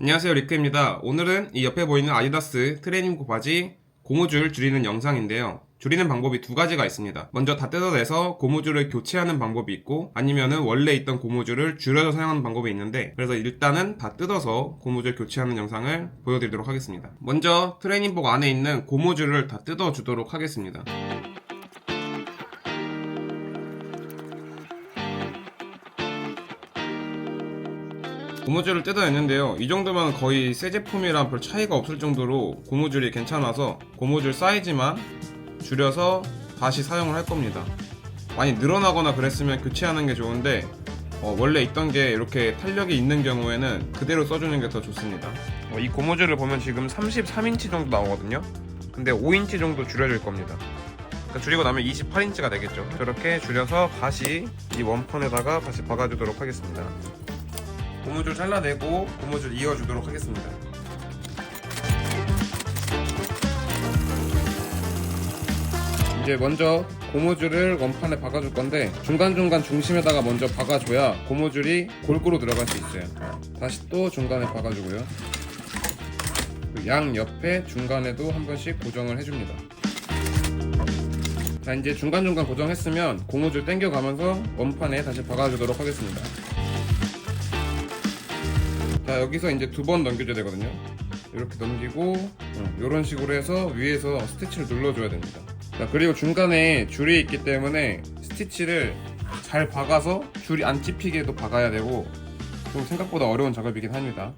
안녕하세요 리크입니다. 오늘은 이 옆에 보이는 아디다스 트레이닝복 바지 고무줄 줄이는 영상인데요. 줄이는 방법이 두 가지가 있습니다. 먼저 다 뜯어내서 고무줄을 교체하는 방법이 있고 아니면은 원래 있던 고무줄을 줄여서 사용하는 방법이 있는데 그래서 일단은 다 뜯어서 고무줄 교체하는 영상을 보여드리도록 하겠습니다. 먼저 트레이닝복 안에 있는 고무줄을 다 뜯어주도록 하겠습니다 고무줄을 뜯어냈는데요. 이 정도면 거의 새 제품이랑 별 차이가 없을 정도로 고무줄이 괜찮아서 고무줄 사이즈만 줄여서 다시 사용을 할 겁니다. 많이 늘어나거나 그랬으면 교체하는 게 좋은데 어, 원래 있던 게 이렇게 탄력이 있는 경우에는 그대로 써주는 게 더 좋습니다. 어, 이 고무줄을 보면 지금 33인치 정도 나오거든요. 근데 5인치 정도 줄여줄 겁니다. 그러니까 줄이고 나면 28인치가 되겠죠. 저렇게 줄여서 다시 이 원판에다가 다시 박아주도록 하겠습니다. 고무줄 잘라내고 고무줄 이어주도록 하겠습니다. 이제 먼저 고무줄을 원판에 박아줄 건데 중간중간 중심에다가 먼저 박아줘야 고무줄이 골고루 들어갈 수 있어요. 다시 또 중간에 박아주고요. 그양 옆에 중간에도 한 번씩 고정을 해줍니다. 자 이제 중간중간 고정했으면 고무줄 당겨가면서 원판에 다시 박아주도록 하겠습니다. 자 여기서 이제 두 번 넘겨줘야 되거든요. 이렇게 넘기고 이런 식으로 해서 위에서 스티치를 눌러줘야 됩니다. 자 그리고 중간에 줄이 있기 때문에 스티치를 잘 박아서 줄이 안 찝히게도 박아야 되고 좀 생각보다 어려운 작업이긴 합니다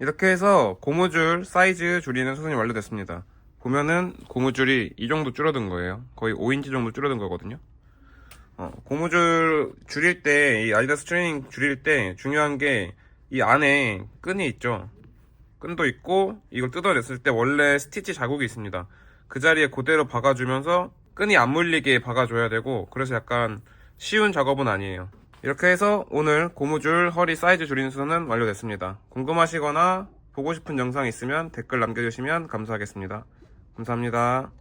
이렇게 해서 고무줄 사이즈 줄이는 수선이 완료됐습니다. 보면은 고무줄이 이 정도 줄어든 거예요. 거의 5인치 정도 줄어든 거거든요. 어, 고무줄 줄일 때, 이 아디다스 트레이닝 줄일 때 중요한 게 이 안에 끈이 있죠. 끈도 있고 이걸 뜯어냈을 때 원래 스티치 자국이 있습니다. 그 자리에 그대로 박아주면서 끈이 안 물리게 박아줘야 되고 그래서 약간 쉬운 작업은 아니에요. 이렇게 해서 오늘 고무줄 허리 사이즈 줄이는 수선은 완료됐습니다. 궁금하시거나 보고 싶은 영상 있으면 댓글 남겨주시면 감사하겠습니다. 감사합니다.